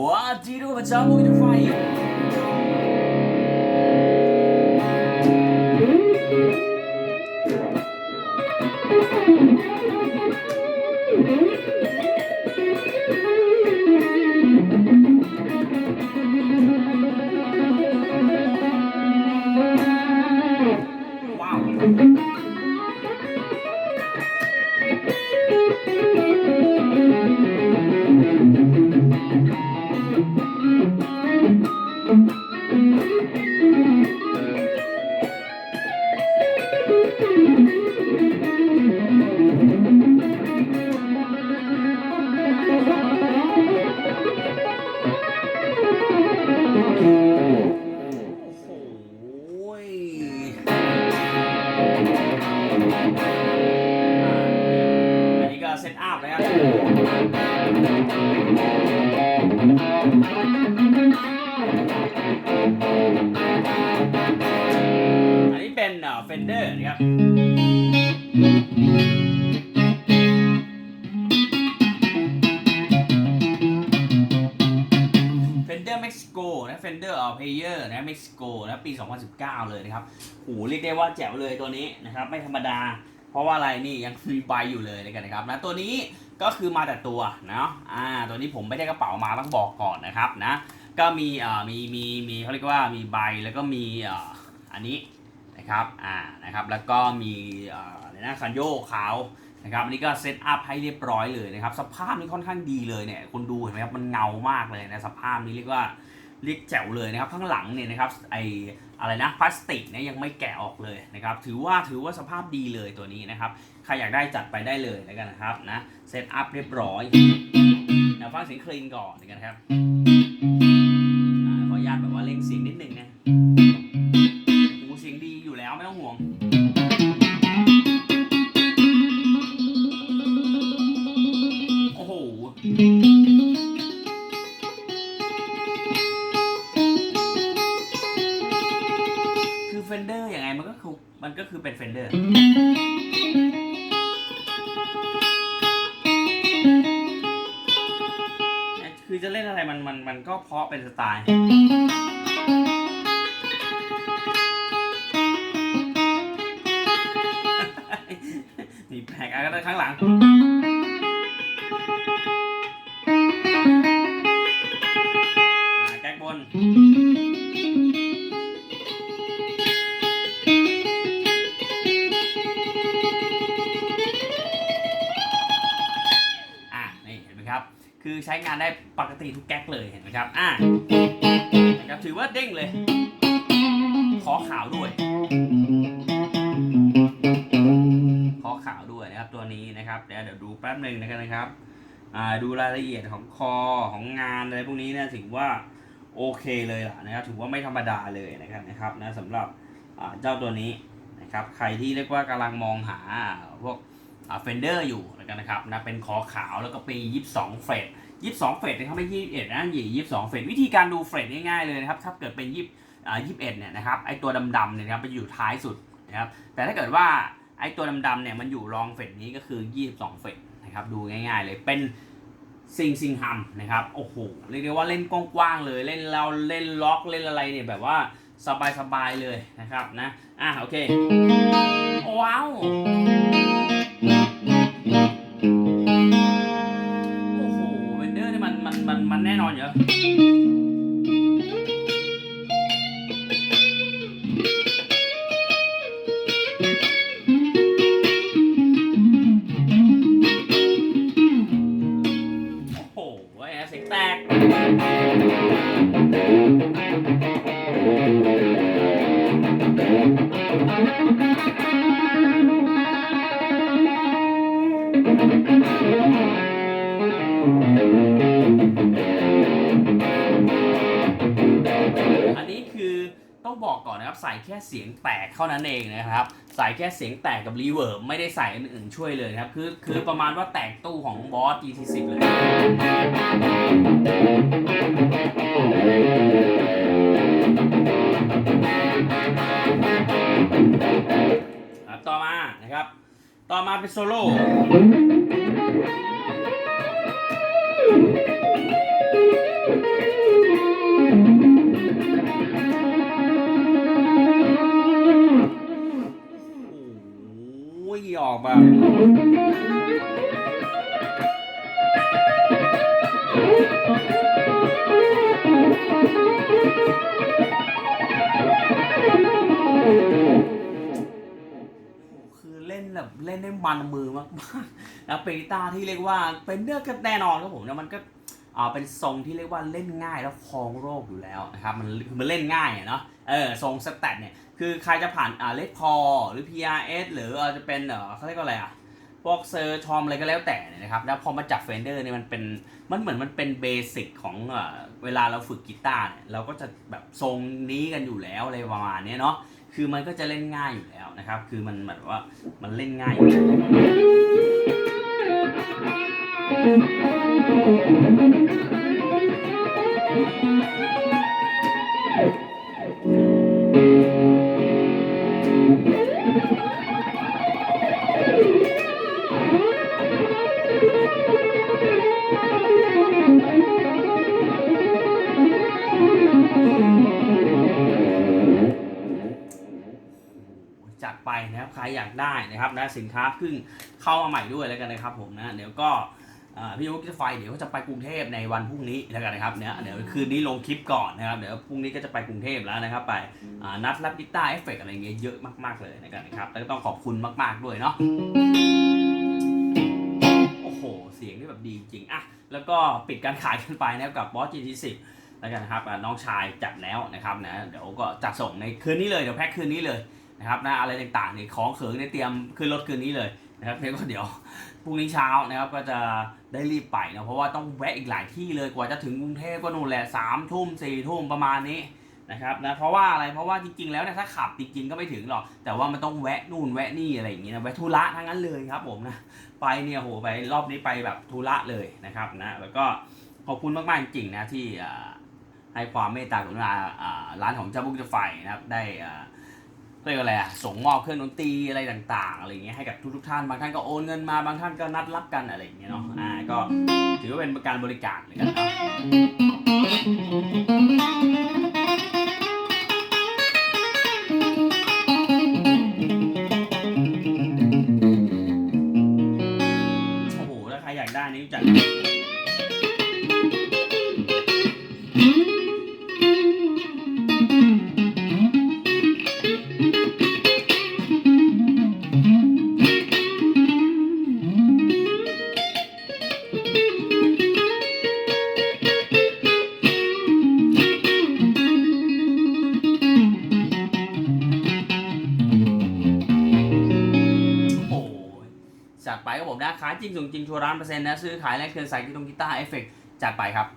哇，记住我们张国的发音。 เฟนเดอร์นะครับ Fender Mexico นะ Fender of Player นะ Mexico นะปี 2019 เลยนะครับโอ้โหเรียกได้ว่าแจ๋วเลยตัวนี้นะครับไม่ธรรมดา เพราะว่าอะไรนี่ยังมีใบอยู่เลยนะครับนะตัวนี้ก็คือมาแต่ตัวเนาะอ่าตัวนี้ผมไม่ได้กระเป๋ามาต้องบอกก่อนนะครับนะก็มีเอ่อมีมีมีเขาเรียกว่ามีใบแล้วก็มีเอ่ออันนี้ นะครับอ่านะครับแล้วก็มีเอ่ออะไรนะคันโยกขาวนะครับอันนี้ก็เซตอัพให้เรียบร้อยเลยนะครับสภาพนี้ค่อนข้างดีเลยเนี่ยคุณดูเห็นไหมครับมันเงามากเลยนะสภาพนี้เรียกว่าเรียกแจ๋วเลยนะครับข้างหลังเนี่ยนะครับไออะไรนะพลาสติกเนี่ยยังไม่แกะออกเลยนะครับถือว่าถือว่าสภาพดีเลยตัวนี้นะครับใครอยากได้จัดไปได้เลยแล้วกันนะครับนะเซตอัพเรียบร้อยนะฟังเสียงคลีนก่อนแล้วกันครับขออนุญาตแบบว่าเล่งเสียงนิดนึงนะ เฟนเดอร์ยังไงมันก็คือมันก็คือเป็นเฟนเดอร์คือจะเล่นอะไรมันมันมันก็เพาะเป็นสไตล์นี่แผกอะไรข้างหลัง คือใช้งานได้ปกติทุกแก๊กเลยเห็นไหมครับ อะนะครับถือว่าเด้งเลย ขอขาวด้วย ขอขาวด้วยนะครับตัวนี้นะครับ เดี๋ยวเดี๋ยวดูแป๊บหนึ่งนะครับนะครับอ่าดูรายละเอียดของคอของงานอะไรพวกนี้เนะถือว่าโอเคเลยล่ะนะครับถือว่าไม่ธรรมดาเลยนะครับนะครับนะสำหรับเจ้าตัวนี้นะครับ ใครที่เรียกว่ากำลังมองหาพวก เฟนเดอร์อยู่แล้วกันนะครับนะเป็นคอขาวแล้วก็ปี 22 เฟรด22 เฟรดนะครับไม่21นะหยี่22 เฟรดวิธีการดูเฟรดง่ายๆเลยนะครับถ้าเกิดเป็น20อ่า21เนี่ยนะครับไอตัวดำๆเนี่ยนะครับมันอยู่ท้ายสุดนะครับแต่ถ้าเกิดว่าไอตัวดำๆเนี่ยมันอยู่รองเฟรดนี้ก็คือ 22 เฟรดนะครับดูง่ายๆเลยเป็นซิงซิงฮัมนะครับโอ้โหเรียกได้ว่าเล่นกว้างๆเลยเล่นเราเล่นล็อกเล่นอะไรเนี่ยแบบว่าสบายๆเลยนะครับนะอะโอเค บอกนะครับใส่แค่เสียงแตกเท่านั้นเองนะครับใส่แค่เสียงแตกกับรีเวิร์บไม่ได้ใส่อื่นๆช่วยเลยนะครับคือคือประมาณว่าแตกตู้ของบอส GT10 เลยครับต่อมานะครับ ต่อมาเป็นโซโล่ แบบคือเล่นแบบเล่นได้มันมือมากๆนะเป็นกีตาร์ที่เรียกว่าเป็นเนื้อกันแน่นอนครับผมแล้วมันก็อ่าเป็นทรงที่เรียกว่าเล่นง่ายแล้วคลองโรคอยู่แล้วนะครับมันคือมันเล่นง่ายอะเนาะเออทรงสแตทเนี่ย คือใครจะผ่านอ่าเลดคอหรือ PRS หรืออาจจะเป็นเออเขาเรียกว่าอะไรอะพวกเซอร์ชอมอะไรก็แล้วแต่เนี่ยนะครับ แล้วพอมาจับเฟนเดอร์เนี่ยมันเป็นมันเหมือนมันเป็นเบสิกของเออเวลาเราฝึกกีตาร์เนี่ยเราก็จะแบบทรงนี้กันอยู่แล้วอะไรประมาณเนี้ยเนาะคือมันก็จะเล่นง่ายอยู่แล้วนะครับ คือมันแบบว่ามันเล่นง่ายอยู่ จัดไปนะครับใครอยากได้นะครับนะสินค้าเพิ่งเข้ามาใหม่ด้วยแล้วกันนะครับผมนะเดี๋ยวก็พี่ยุทธไฟเดี๋ยวก็จะไปกรุงเทพในวันพรุ่งนี้แล้วกันนะครับเนี่ยเดี๋ยวคืนนี้ลงคลิปก่อนนะครับเดี๋ยวพรุ่งนี้ก็จะไปกรุงเทพแล้วนะครับ ไปนัดรับกีตาร์เอฟเฟกต์อะไรเงี้ยเยอะมากๆเลยนะครับแล้วก็ต้องขอบคุณมาก ๆด้วยเนาะ หเสียงนี่แบบดีจริงอะแล้วก็ปิดการขายกันไปนะครับกับบอส GT10 แล้วกันนะครับน้องชายจัดแล้วนะครับนะเดี๋ยวก็จัดส่งในคืนนี้เลยเดี๋ยวแพ็คคืนนี้เลยนะครับนะอะไรต่างๆเนี่ยของเขิงเนี่ยเตรียมขึ้นรถคืนนี้เลยนะครับแล้วก็เดี๋ยวพรุ่งนี้เช้านะครับก็จะได้รีบไปนะเพราะว่าต้องแวะอีกหลายที่เลยกว่าจะถึงกรุงเทพก็นู่นแหละสามทุ่มสี่ทุ่มประมาณนี้ นะครับนะเพราะว่าอะไรเพราะว่าจริงๆแล้วเนี่ยถ้าขับจริงๆก็ไม่ถึงหรอกแต่ว่ามันต้องแวะนู่นแวะนี่อะไรอย่างเงี้ยนะแวะธุระทั้งนั้นเลยครับผมนะไปเนี่ยโหไปรอบนี้ไปแบบธุระเลยนะครับนะแล้วก็ขอบคุณมากๆจริงๆนะที่ให้ความเมตตากรุณาร้านของเจ้าบุกจ้าไฟนะครับได้เรียกว่าอะไรอะส่งมอบเครื่องดนตรีอะไรต่างๆอะไรเงี้ยให้กับทุกๆท่านบางท่านก็โอนเงินมาบางท่านก็นัดรับกันอะไรอย่างเงี้ยเนาะอ่าก็ถือว่าเป็นการบริการเลยกันเนา จัดไปครับผมนะขายจริงส่งจริงชัวร์ร้านเปอร์เซ็นต์นะ ซื้อขายแลกเครืนใส่กีตงกีตาร์เอฟเฟกจัดไปครับ